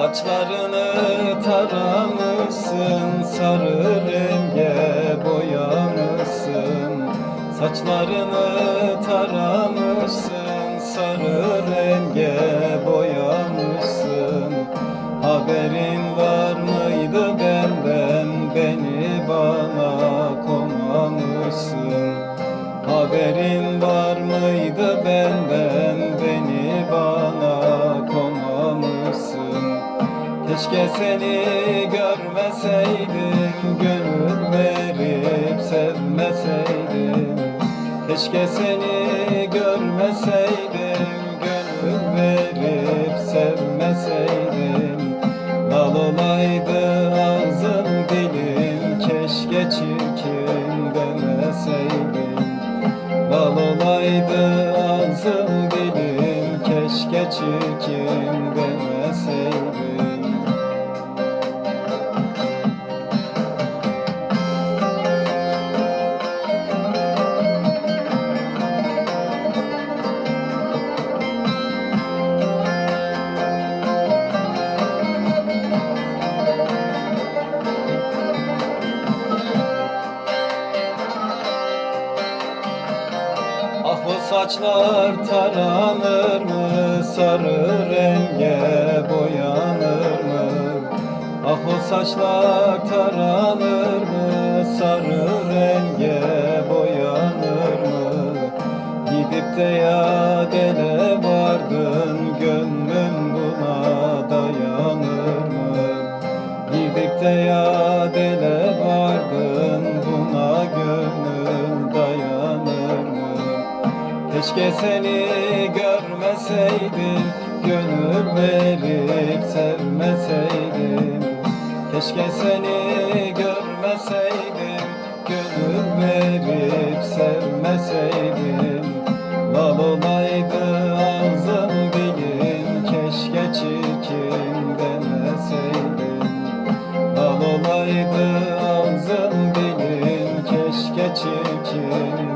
Saçlarını taramışsın Sarı renge boyamışsın. Saçlarını taramışsın Sarı renge boyamışsın. Haberin Keşke seni görmeseydim Gönül verip sevmeseydim. Keşke seni görmeseydim Gönül verip sevmeseydim. Lal olaydı ağzım dilim Keşke çirkin demeseydim. Lal olaydı ağzım dilim Keşke çirkin demeseydim O saçlar taranır mı? Sarı renge boyanır mı? Ah o saçlar taranır mı? Sarı renge boyanır mı? Gidip de yadele vardın Keşke seni görmeseydim Gönül verip sevmeseydim. Keşke seni görmeseydim Gönül verip sevmeseydim. Lal olaydı ağzım dilin Keşke çirkin demeseydim. Lal olaydı ağzım dilin Keşke çirkin